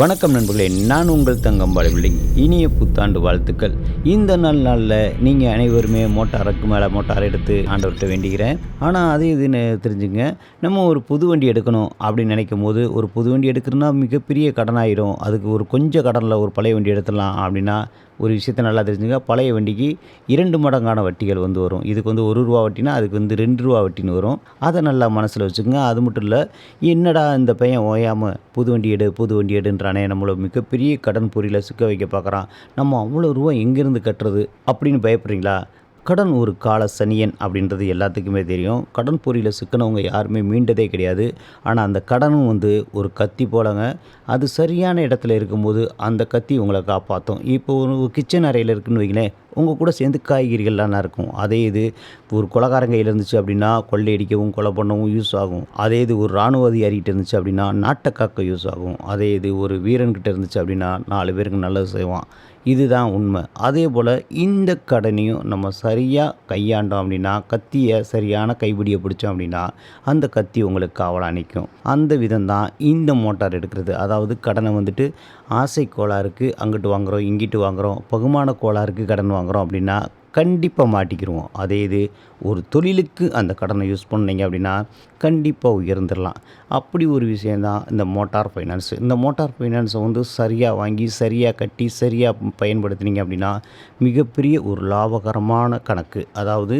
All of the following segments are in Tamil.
வணக்கம் நண்பர்களே நான் உங்கள் தங்கம் பாலிவில்லை இனிய புத்தாண்டு வாழ்த்துக்கள். இந்த நாள் நாளில் நீங்கள் அனைவருமே மோட்டாருக்கு மேலே மோட்டார் எடுத்து ஆண்டவர்கிட்ட வேண்டிக்கிறேன். ஆனால் அது இதுன்னு தெரிஞ்சுங்க. நம்ம ஒரு புது வண்டி எடுக்கணும் அப்படின்னு நினைக்கும் போது ஒரு புது வண்டி எடுக்கிறதுனா மிகப்பெரிய கடனாயிரும். அதுக்கு ஒரு கொஞ்சம் கடனில் ஒரு பழைய வண்டி எடுத்துடலாம் அப்படின்னா ஒரு விஷயத்தை நல்லா தெரிஞ்சுங்க. பழைய வண்டிக்கு இரண்டு மடங்கான வட்டிகள் வந்து வரும். இதுக்கு வந்து ஒரு ரூபா வட்டினா அதுக்கு வந்து ரெண்டு ரூபா வட்டின்னு வரும். அதை நல்லா மனசில் வச்சுக்கோங்க. அது மட்டும் இல்லை என்னடா இந்த பையன் ஓயாமல் புது வண்டி எடு புது வண்டி எடுன்றானே நம்மளை மிகப்பெரிய கடன் பொறியில் சிக்க வைக்க பார்க்குறான். நம்ம அவ்வளோ ரூபா எங்கேருந்து கட்டுறது அப்படின்னு பயப்படுறீங்களா? கடன் ஒரு கால சனியன் அப்படின்றது எல்லாத்துக்குமே தெரியும். கடன் பொறியில் சிக்கினவங்க யாருமே மீண்டதே கிடையாது. ஆனால் அந்த கடனும் வந்து ஒரு கத்தி போலங்க. அது சரியான இடத்துல இருக்கும்போது அந்த கத்தி உங்களை காப்பாற்றும் இப்போ ஒரு கிச்சன் அறையில் இருக்குன்னு வைங்களேன் உங்கள் கூட சேர்ந்து காய்கறிகள்லாம் இருக்கும். அதே இது ஒரு குலகாரங்கையில் இருந்துச்சு அப்படின்னா கொள்ளையடிக்கவும் கொலை பண்ணவும் யூஸ் ஆகும். அதே இது ஒரு இராணுவ அதிகாரிகிட்ட இருந்துச்சு அப்படின்னா நாட்டை காக்க யூஸ் ஆகும். அதே இது ஒரு வீரன்கிட்ட இருந்துச்சு அப்படின்னா நாலு பேருக்கு நல்லது செய்வான். இதுதான் உண்மை. அதே போல் இந்த கடனையும் நம்ம சரியாக கையாண்டோம் அப்படின்னா கத்தியை சரியான கைப்பிடியை பிடிச்சோம் அப்படின்னா அந்த கத்தி உங்களுக்கு காவலாக நிற்கும் அந்த விதம் தான் இந்த மோட்டார் எடுக்கிறது. அதாவது கடனை வந்துட்டு ஆசை கோளாறுக்கு அங்கிட்டு வாங்குகிறோம் இங்கிட்டு வாங்குகிறோம் பகுமான கோளாறுக்கு கடன் வாங்குகிறோம் அப்படின்னா கண்டிப்பாக மாட்டிக்கிடுவோம் அதே இது ஒரு தொழிலுக்கு அந்த கடனை யூஸ் பண்ணீங்க அப்படின்னா கண்டிப்பாக உயர்ந்துடலாம் அப்படி ஒரு விஷயந்தான் இந்த மோட்டார் ஃபைனான்ஸ். இந்த மோட்டார் ஃபைனான்ஸை வந்து சரியாக வாங்கி சரியாக கட்டி சரியாக பயன்படுத்துனீங்க அப்படின்னா மிகப்பெரிய ஒரு லாபகரமான கணக்கு. அதாவது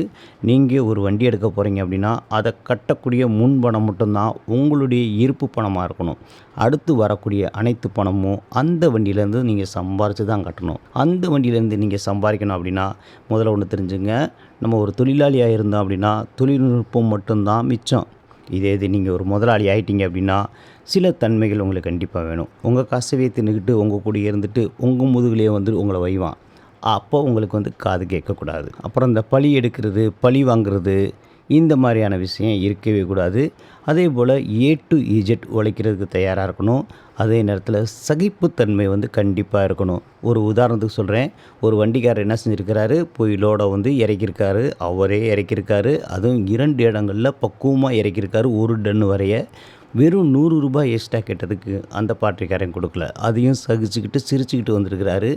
நீங்கள் ஒரு வண்டி எடுக்க போகிறீங்க அப்படின்னா அதை கட்டக்கூடிய முன்பணம் மட்டும்தான் உங்களுடைய இருப்பு பணமாக இருக்கணும். அடுத்து வரக்கூடிய அனைத்து பணமும் அந்த வண்டியிலேருந்து நீங்கள் சம்பாரித்து தான் கட்டணும். அந்த வண்டியிலேருந்து நீங்கள் சம்பாதிக்கணும் அப்படின்னா முதல்ல ஒன்று தெரிஞ்சுங்க. நம்ம ஒரு தொழிலாளியாக இருந்தோம் அப்படின்னா தொழில்நுட்பம் மட்டும்தான் மிச்சம். இதே இது நீங்கள் ஒரு முதலாளி ஆகிட்டீங்க அப்படின்னா சில தன்மைகள் உங்களுக்கு கண்டிப்பாக வேணும். உங்கள் காசவே தின்னுக்கிட்டு உங்கள் கூட இருந்துட்டு உங்கள் முதுகுலேயே வந்து உங்களை வைவான். அப்போ உங்களுக்கு வந்து காது கேட்கக்கூடாது. அப்புறம் இந்த பழி எடுக்கிறது பழி வாங்குறது இந்த மாதிரியான விஷயம் இருக்கவே கூடாது. அதே போல் ஏ டு இஜெட் உழைக்கிறதுக்கு தயாராக இருக்கணும். அதே நேரத்தில் சகிப்புத்தன்மை வந்து கண்டிப்பாக இருக்கணும். ஒரு உதாரணத்துக்கு சொல்கிறேன் ஒரு வண்டிக்காரர் என்ன செஞ்சுருக்கிறாரு? போய் லோடை வந்து இறக்கியிருக்காரு. அவரே இறக்கியிருக்காரு. அதுவும் இரண்டு இடங்களில் பக்குவமாக இறக்கியிருக்காரு. ஒரு டன் வரைய. வெறும் நூறு ரூபாய் எக்ஸ்ட்ரா கேட்டதுக்கு அந்த பாட்டிக்காரன் கொடுக்கல. அதையும் சகிச்சுக்கிட்டு சிரிச்சுக்கிட்டு வந்திருக்கிறாரு.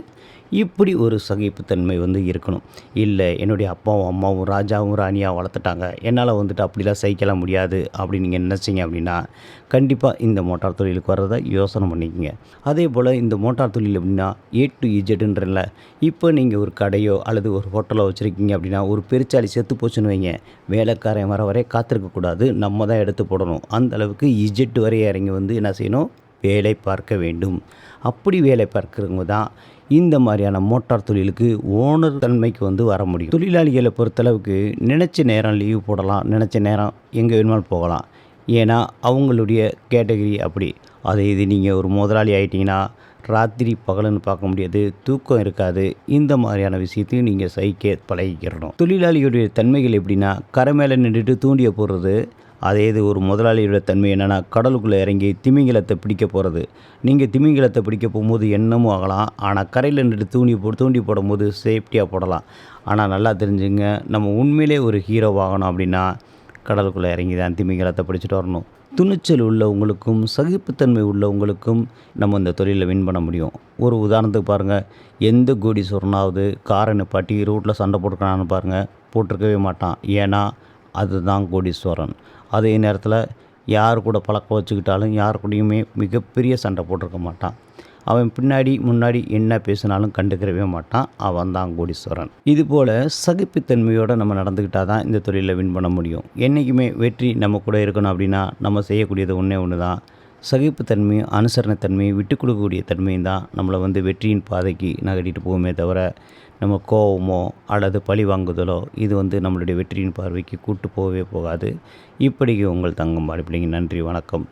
இப்படி ஒரு சகிப்புத்தன்மை வந்து இருக்கணும். இல்லை என்னுடைய அப்பாவும் அம்மாவும் ராஜாவும் ராணியாக வளர்த்துட்டாங்க. என்னால் வந்துட்டு அப்படிலாம் சகிக்கலாம் முடியாது. அப்படின்னு நீங்கள் நினச்சிங்க அப்படின்னா கண்டிப்பாக இந்த மோட்டார் தொழிலுக்கு வர்றதை யோசனை பண்ணிக்கோங்க. அதே போல் இந்த மோட்டார் தொழில் அப்படின்னா ஏ டு இஜெட்டுன்றல இப்போ நீங்கள் ஒரு கடையோ அல்லது ஒரு ஹோட்டலோ வச்சுருக்கீங்க அப்படின்னா ஒரு பெருச்சாலி செத்து போச்சுன்னு வைங்க. வேலைக்காரன் வர வரை காத்திருக்கக்கூடாது. நம்ம தான் எடுத்து போடணும். அந்த அளவுக்கு இஜெட் வரை இறங்கி வந்து என்ன செய்யணும்? வேலை பார்க்க வேண்டும். அப்படி வேலை பார்க்குறவங்க தான் இந்த மாதிரியான மோட்டார் தொழிலுக்கு ஓனர் தன்மைக்கு வந்து வர முடியும். தொழிலாளிகளை பொறுத்தளவுக்கு நினச்ச நேரம் லீவு போடலாம் நினச்ச நேரம் எங்கே வேணுமாலும் போகலாம். ஏன்னா அவங்களுடைய கேட்டகரி அப்படி. அதை இது நீங்கள் ஒரு முதலாளி ஆகிட்டிங்கன்னா ராத்திரி பகலுன்னு பார்க்க முடியாது தூக்கம் இருக்காது. இந்த மாதிரியான விஷயத்தையும் நீங்கள் சைக்க பழகிக்கிறணும். தொழிலாளிகளுடைய தன்மைகள் எப்படின்னா கரை மேலே நின்றுட்டு தூண்டிய போடுறது அதே இது ஒரு முதலாளியோட தன்மை என்னென்னா கடலுக்குள்ளே இறங்கி திமிங்கிலத்தை பிடிக்க போகிறது நீங்கள் திமிங்கிலத்தை பிடிக்க போகும்போது என்னமும் ஆகலாம். ஆனால் கரையில் நின்று தூண்டி போ தூண்டி போடும்போது சேஃப்டியாக போடலாம். ஆனால் நல்லா தெரிஞ்சுங்க நம்ம உண்மையிலே ஒரு ஹீரோ ஆகணும் அப்படின்னா கடலுக்குள்ளே இறங்கி தான் திமிங்கலத்தை பிடிச்சிட்டு வரணும். துணிச்சல் உள்ளவங்களுக்கும் சகிப்புத்தன்மை உள்ளவங்களுக்கும் நம்ம இந்த தொழிலில் வின் பண்ண முடியும். ஒரு உதாரணத்துக்கு பாருங்கள் எந்த கோடி சொரணாவது காரை நிப்பாட்டி ரோட்டில் சண்டை போட்டுக்கிறான்னு பாருங்கள் போட்டிருக்கவே மாட்டான். ஏன்னா அதுதான் கோடீஸ்வரன். அதே நேரத்தில் யார் கூட பழக்கம் வச்சுக்கிட்டாலும் யார் கூடயுமே மிகப்பெரிய சண்டை போட்டிருக்க மாட்டான். அவன் பின்னாடி முன்னாடி என்ன பேசினாலும் கண்டுக்கிறவே மாட்டான். அவன் தான் கோடீஸ்வரன். இதுபோல் சகிப்புத்தன்மையோடு நம்ம நடந்துக்கிட்டால் தான் இந்த தொழிலில் வின் பண்ண முடியும். என்றைக்குமே வெற்றி நம்ம கூட இருக்கணும் அப்படின்னா நம்ம செய்யக்கூடியது ஒன்றே ஒன்று தான் சகிப்புத்தன்மையும் அனுசரணத்தன்மையும் விட்டு கொடுக்கக்கூடிய தன்மையும் தான் நம்மளை வந்து வெற்றியின் பாதைக்கு நகட்டிட்டு போகுமே தவிர நம்ம கோபமோ அல்லது பழி வாங்குதலோ இது வந்து நம்மளுடைய வெற்றியின் பார்வைக்கு கூட்டு போகவே போகாது. இப்படிக்கு உங்கள் தங்கம் பாடிப்பிடிங்க நன்றி வணக்கம்.